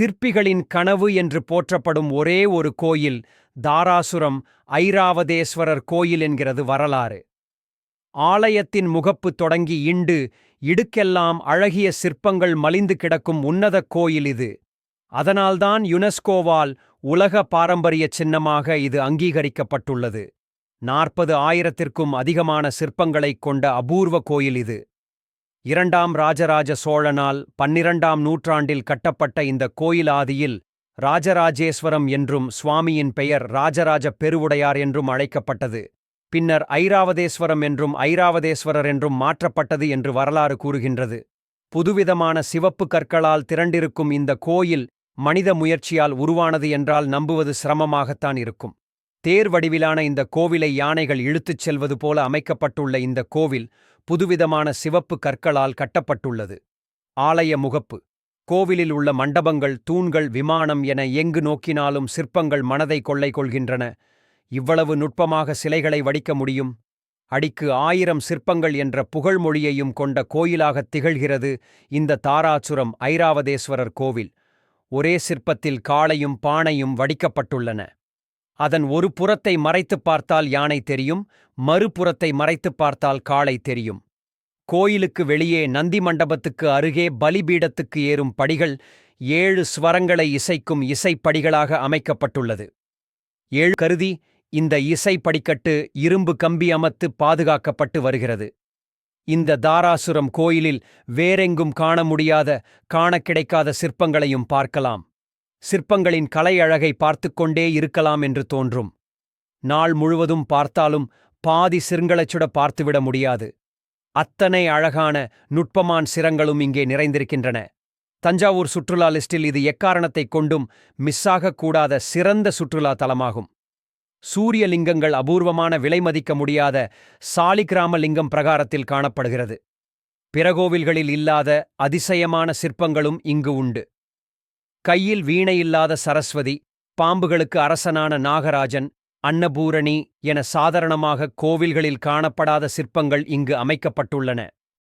சிற்பிகளின் கனவு என்று போற்றப்படும் ஒரே ஒரு கோயில் தாராசுரம் ஐராவதேஸ்வரர் கோயில் என்கிறது வரலாறு. ஆலயத்தின் முகப்பு தொடங்கி இண்டு இடுக்கெல்லாம் அழகிய சிற்பங்கள் மலிந்து கிடக்கும் உன்னதக் கோயில் இது. அதனால்தான் யுனெஸ்கோவால் உலக பாரம்பரிய சின்னமாக இது அங்கீகரிக்கப்பட்டுள்ளது. நாற்பது ஆயிரத்திற்கும் அதிகமான சிற்பங்களைக் கொண்ட அபூர்வ கோயில் இது. இரண்டாம் ராஜராஜ சோழனால் பன்னிரண்டாம் நூற்றாண்டில் கட்டப்பட்ட இந்த கோயில் ஆதியில் ராஜராஜேஸ்வரம் என்றும் சுவாமியின் பெயர் ராஜராஜ பெருவுடையார் என்றும் அழைக்கப்பட்டது. பின்னர் ஐராவதேஸ்வரம் என்றும் ஐராவதேஸ்வரர் என்றும் மாற்றப்பட்டது என்று வரலாறு கூறுகின்றது. புதுவிதமான சிவப்பு கற்களால் திரண்டிருக்கும் இந்த கோயில் மனித முயற்சியால் உருவானது என்றால் நம்புவது சிரமமாகத்தான் இருக்கும். தேர் வடிவிலான இந்த கோவிலை யானைகள் இழுத்துச் செல்வது போல அமைக்கப்பட்டுள்ள இந்த கோவில் புதுவிதமான சிவப்பு கற்களால் கட்டப்பட்டுள்ளது. ஆலய முகப்பு. கோவிலில் உள்ள மண்டபங்கள் தூண்கள் விமானம் என எங்கு நோக்கினாலும் சிற்பங்கள் மனதை கொள்ளை கொள்கின்றன இவ்வளவு நுட்பமாக சிலைகளை வடிக்க முடியும்? அடிக்கு ஆயிரம் சிற்பங்கள் என்ற புகழ்மொழியையும் கொண்ட கோயிலாகத் திகழ்கிறது இந்த தாராசுரம் ஐராவதேஸ்வரர் கோவில். ஒரே சிற்பத்தில் காளையும் பானையும் வடிக்கப்பட்டுள்ளன. அதன் ஒரு புறத்தை மறைத்துப் பார்த்தால் யானை தெரியும் மறுபுறத்தை மறைத்துப் பார்த்தால் காளை தெரியும். கோயிலுக்கு வெளியே நந்தி மண்டபத்துக்கு அருகே பலிபீடத்துக்கு ஏறும் படிகள் ஏழு ஸ்வரங்களை இசைக்கும் இசைப்படிகளாக அமைக்கப்பட்டுள்ளது. ஏழு கருதி இந்த இசை படிக்கட்டு இரும்பு கம்பி அமத்து பாதுகாக்கப்பட்டு வருகிறது. இந்த தாராசுரம் கோயிலில் வேறெங்கும் காண முடியாத காண கிடைக்காத சிற்பங்களையும் பார்க்கலாம். சிற்பங்களின் கலை அழகை பார்த்துக்கொண்டே இருக்கலாம் என்று தோன்றும். நாள் முழுவதும் பார்த்தாலும் பாதி சிறுங்களச்சுட பார்த்துவிட முடியாது. அத்தனை அழகான நுட்பமான் சிரங்களும் இங்கே நிறைந்திருக்கின்றன. தஞ்சாவூர் சுற்றுலா லிஸ்டில் இது எக்காரணத்தைக் கொண்டும் மிஸ்ஸாகக் கூடாத சிறந்த சுற்றுலா தலமாகும். சூரியலிங்கங்கள் அபூர்வமான விலைமதிக்க முடியாத சாலிகிராம லிங்கம் பிரகாரத்தில் காணப்படுகிறது. பிறகோவில்களில் இல்லாத அதிசயமான சிற்பங்களும் இங்கு உண்டு. கையில் வீணையில்லாத சரஸ்வதி பாம்புகளுக்கு அரசனான நாகராஜன் அன்னபூரணி என சாதாரணமாக கோவில்களில் காணப்படாத சிற்பங்கள் இங்கு அமைக்கப்பட்டுள்ளன.